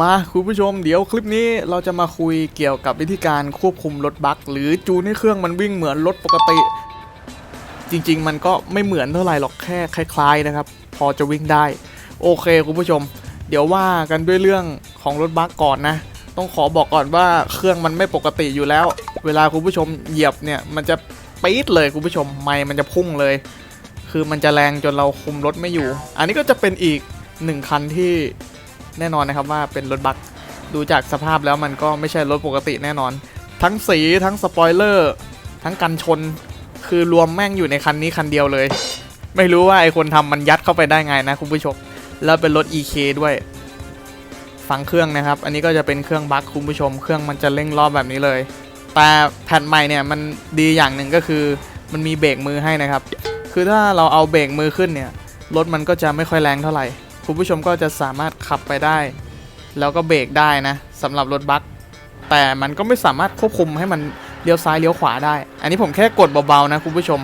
มาคุณผู้ชมเดี๋ยวคลิปนี้เราจะมาคุยเกี่ยวกับวิธีการควบคุมรถบัคหรือจูนให้เครื่องมันวิ่งเหมือนรถปกติ จริงๆ มันก็ไม่เหมือนเท่าไหร่หรอกแค่คล้ายๆนะครับ พอจะวิ่งได้ โอเคคุณผู้ชม เดี๋ยวว่ากันด้วยเรื่องของรถบัคก่อนนะ ต้องขอบอกก่อนว่าเครื่องมันไม่ปกติอยู่แล้ว เวลาคุณผู้ชมเหยียบเนี่ยมันจะปี๊ดเลยคุณผู้ชมไม่มันจะพุ่งเลย คือมันจะแรงจนเราคุมรถไม่อยู่ อันนี้ก็จะเป็นอีกหนึ่งคันที่ แน่นอนนะครับว่าเป็นรถบัคดูจากสภาพแล้วมันก็ไม่ใช่รถปกติแน่นอน ทั้งสีทั้งสปอยเลอร์ทั้งกันชน คือรวมแม่งอยู่ในคันนี้คันเดียวเลย ไม่รู้ว่าไอคนทำมันยัดเข้าไปได้ไงนะคุณผู้ชมแล้วเป็นรถ EK ด้วยฟังเครื่องนะครับ อันนี้ก็จะเป็นเครื่องบัคคุณผู้ชม เครื่องมันจะเร่งรอบแบบนี้เลย แต่แผ่นใหม่เนี่ยมันดีอย่างหนึ่งก็คือมันมีเบรกมือให้นะครับ คือถ้าเราเอาเบรกมือขึ้นเนี่ยรถมันก็จะไม่ค่อยแรงเท่าไหร่ คุณผู้ชมก็จะสามารถขับไปได้ แล้วก็เบรกได้นะสำหรับรถบัคแต่มันก็ไม่สามารถควบคุมให้มันเลี้ยวซ้ายเลี้ยวขวาได้ อันนี้ผมแค่กดเบาๆนะคุณผู้ชม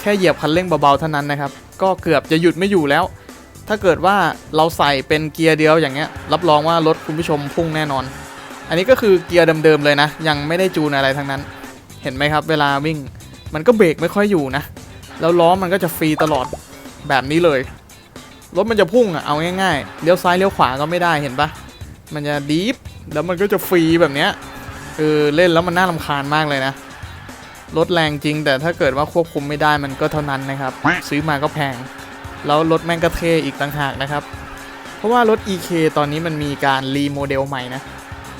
แค่เหยียบคันเร่งเบาๆเท่านั้นนะครับ ก็เกือบจะหยุดไม่อยู่แล้ว ถ้าเกิดว่าเราใส่เป็นเกียร์เดียวอย่างเงี้ย รับรองว่ารถคุณผู้ชมพุ่งแน่นอน อันนี้ก็คือเกียร์เดิมๆเลยนะ ยังไม่ได้จูนอะไรทั้งนั้น เห็นไหมครับ เวลาวิ่ง มันก็เบรกไม่ค่อยอยู่นะ แล้วล้อมันก็จะฟรีตลอดแบบนี้เลย รถมันจะพุ่งอะเอาง่ายๆเลี้ยวซ้ายเลี้ยวขวาก็ไม่ได้เห็นปะมันจะดีฟแล้วมันก็จะฟรีแบบเนี้ยคือเล่นแล้วมันน่ารำคาญมากเลยนะรถแรงจริง แต่ถ้าเกิดว่าควบคุมไม่ได้มันก็เท่านั้นนะครับ ซื้อมาก็แพง แล้วรถแม่งก็เท่อีกต่างหากนะครับ เพราะว่ารถ EK ตอนนี้มันมีการรีโมเดลใหม่นะ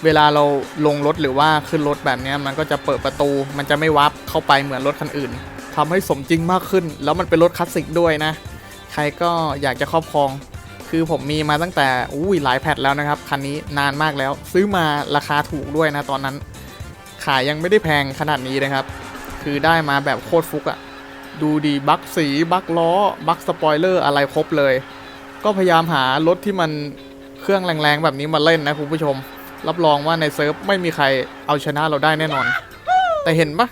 เวลาเราลงรถหรือว่าขึ้นรถแบบนี้มันก็จะเปิดประตู มันจะไม่วับเข้าไปเหมือนรถคันอื่นทำให้สมจริงมากขึ้น แล้วมันเป็นรถคลาสสิกด้วยนะ ใครก็อยากจะครอบครอง คือผมมีมาตั้งแต่อุ้ยหลายแพทแล้วนะครับ คันนี้นานมากแล้ว ซื้อมาราคาถูกด้วยนะตอนนั้น ขายยังไม่ได้แพงขนาดนี้นะครับ คือได้มาแบบโคตรฟุกอะดูดีบักสีบักล้อบักสปอยเลอร์อะไรครบเลย ก็พยายามหารถที่มันเครื่องแรงๆแบบนี้มาเล่นนะคุณผู้ชม รับรองว่าในเซิร์ฟไม่มีใครเอาชนะเราได้แน่นอน แต่เห็นปะ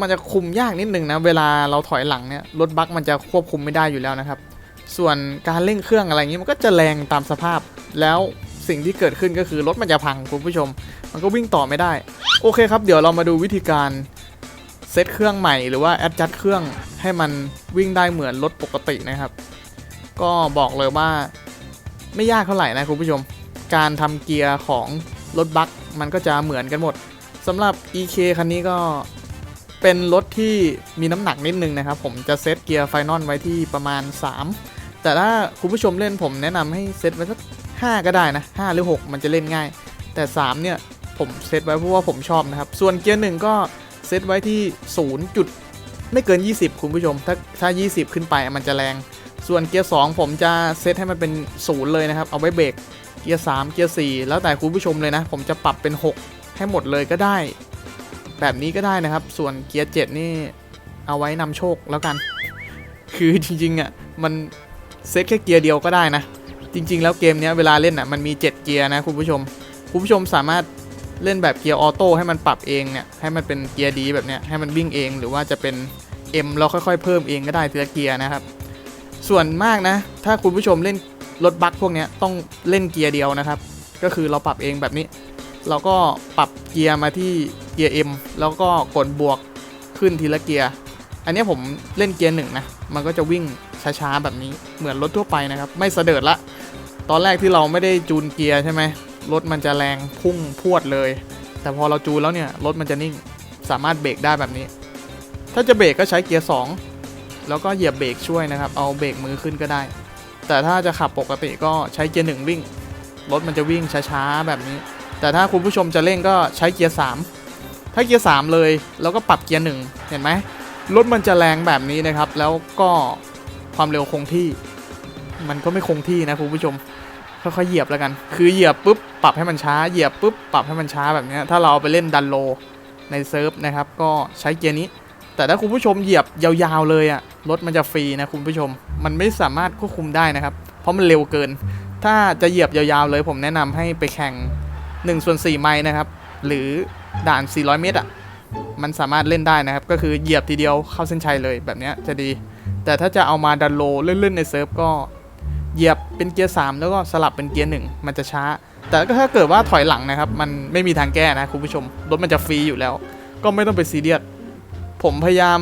มันจะคุมยากนิดนึงนะ เวลาเราถอยหลังเนี่ยรถบัคมันจะควบคุมไม่ได้อยู่แล้วนะครับ ส่วนการเร่งเครื่องอะไรอย่างนี้มันก็จะแรงตามสภาพ แล้วสิ่งที่เกิดขึ้นก็คือรถมันจะพังคุณผู้ชม มันก็วิ่งต่อไม่ได้ โอเคครับ เดี๋ยวเรามาดูวิธีการเซตเครื่องใหม่หรือว่าแอดจัดเครื่องให้มันวิ่งได้เหมือนรถปกตินะครับ ก็บอกเลยว่าไม่ยากเท่าไหร่นะคุณผู้ชม การทำเกียร์ของรถบัคมันก็จะเหมือนกันหมดสำหรับ EK คันนี้ก็เป็นรถที่มีน้ำหนักนิดนึงนะครับ ผมจะเซตเกียร์ไฟนอลไว้ที่ประมาณ 3 แต่ถ้าคุณผู้ชมเล่นผมแนะนำให้เซตไว้สัก5ก็ได้นะ5หรือ 6 มันจะเล่นง่าย แต่ 3 เนี่ย ผมเซตไว้เพราะว่าผมชอบนะครับ ส่วนเกียร์หนึ่งก็เซตไว้ที่0จุดไม่เกิน 20 คุณผู้ชม ถ้าถ้า 20 ขึ้นไปมันจะแรง ส่วนเกียร์2ผมจะเซตให้มันเป็นศูนย์เลยนะครับ เอาไว้เบรกเกียร์3เกียร์4แล้วแต่คุณผู้ชมเลยนะ ผมจะปรับเป็น 6 ให้หมดเลยก็ได้ แบบนี้ก็ได้นะครับ ส่วนเกียร์7นี่เอาไว้นำโชคแล้วกัน คือจริงๆอะมัน เซตแค่เกียร์เดียวก็ได้นะ จริง ๆ แล้วเกมนี้เวลาเล่นอะมันมี 7 เกียร์นะคุณผู้ชม คุณผู้ชมสามารถเล่นแบบเกียร์ออโต้ให้มันปรับเองเนี่ยให้มันเป็นเกียร์ดีแบบเนี้ยให้มันวิ่งเองหรือว่าจะเป็น M แล้วค่อยๆ เพิ่มเองก็ได้ทีละเกียร์นะครับ ส่วนมากนะ ถ้าคุณผู้ชมเล่นรถบัคพวกนี้ต้องเล่นเกียร์เดียวนะครับ ก็คือเราปรับเองแบบนี้ เราก็ปรับเกียร์มาที่เกียร์ M แล้วก็กดบวกขึ้นทีละเกียร์ อันนี้ผมเล่นเกียร์หนึ่งนะ มันก็จะวิ่ง ช้าๆแบบนี้เหมือนรถทั่วไปนะครับ ไม่เสดิร์ดละ ตอนแรกที่เราไม่ได้จูนเกียร์ใช่ไหมรถมันจะแรงพุ่งพวดเลย แต่พอเราจูนแล้วเนี่ยรถมันจะนิ่งสามารถเบรกได้แบบนี้ ถ้าจะเบรกก็ใช้เกียร์2แล้วก็เหยียบเบรกช่วยนะครับ เอาเบรกมือขึ้นก็ได้ แต่ถ้าจะขับปกติก็ใช้เกียร์หนึ่งวิ่งรถมันจะวิ่งช้าๆแบบนี้ แต่ถ้าคุณผู้ชมจะเร่งก็ใช้เกียร์3ถ้าเกียร์3เลย แล้วก็ปรับเกียร์หนึ่งเห็นไหมรถมันจะแรงแบบนี้นะครับ แล้วก็ ความเร็วคงที่ มันก็ไม่คงที่นะคุณผู้ชมค่อยๆเหยียบแล้วกัน คือเหยียบปุ๊บปรับให้มันช้า เหยียบปุ๊บปรับให้มันช้าแบบนี้ ถ้าเราเอาไปเล่นดันโลในเซิร์ฟนะครับ ก็ใช้เกียร์นี้ แต่ถ้าคุณผู้ชมเหยียบยาวๆเลยอะ่ะ รถมันจะฟรีนะคุณผู้ชม มันไม่สามารถควบคุมได้นะครับ เพราะมันเร็วเกิน ถ้าจะเหยียบยาวๆเลย ผมแนะนำให้ไปแข่ง1ส่วน4ไมล์นะครับ หรือด่าน 400 เมตรอะ มันสามารถเล่นได้นะครับ ก็คือเหยียบทีเดียวเข้าเส้นชัยเลยแบบนี้จะดี แต่ถ้าจะเอามาดันโลเล่นๆในเซิร์ฟก็เหยียบเป็นเกียร์3แล้วก็สลับเป็นเกียร์1มันจะช้า แต่ก็ถ้าเกิดว่าถอยหลังนะครับ มันไม่มีทางแก้นะคุณผู้ชม รถมันจะฟรีอยู่แล้ว ก็ไม่ต้องไปซีเรียสผมพยายาม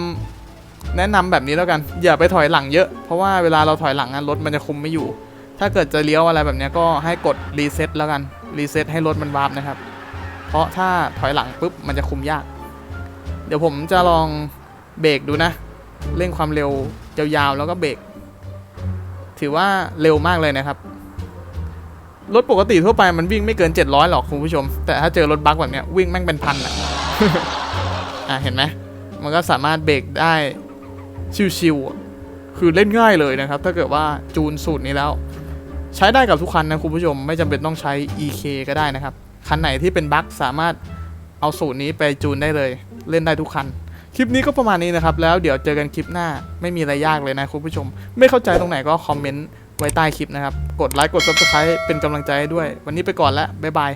แนะนำแบบนี้แล้วกัน อย่าไปถอยหลังเยอะ เพราะว่าเวลาเราถอยหลังอะรถมันจะคุมไม่อยู่ ถ้าเกิดจะเลี้ยวอะไรแบบนี้ก็ให้กดรีเซ็ตแล้วกันรีเซ็ตให้รถมันวาร์ปนะครับ เพราะถ้าถอยหลังปุ๊บมันจะคุมยาก เดี๋ยวผมจะลองเบรกดูนะ เร่งความเร็วยาวๆแล้วก็เบรกถือว่าเร็วมากเลยนะครับ รถปกติทั่วไปมันวิ่งไม่เกิน 700 หรอกคุณผู้ชม แต่ถ้าเจอรถบั๊กแบบเนี้ยวิ่งแม่งเป็นพันอะอะเห็นไหมมันก็สามารถเบรกได้ชิวๆคือเล่นง่ายเลยนะครับ ถ้าเกิดว่าจูนสูตรนี้แล้ว ใช้ได้กับทุกคันนะคุณผู้ชมไม่จำเป็นต้องใช้ EK ก็ได้นะครับ คันไหนที่เป็นบั๊กสามารถเอาสูตรนี้ไปจูนได้เลย เล่นได้ทุกคัน คลิปนี้ก็ประมาณนี้นะครับ แล้วเดี๋ยวเจอกันคลิปหน้าไม่มีอะไรยากเลยนะคุณผู้ชม ไม่เข้าใจตรงไหนก็คอมเมนต์ไว้ใต้คลิปนะครับ กดไลค์กด subscribe เป็นกำลังใจให้ด้วย วันนี้ไปก่อนแล้วบ๊ายบาย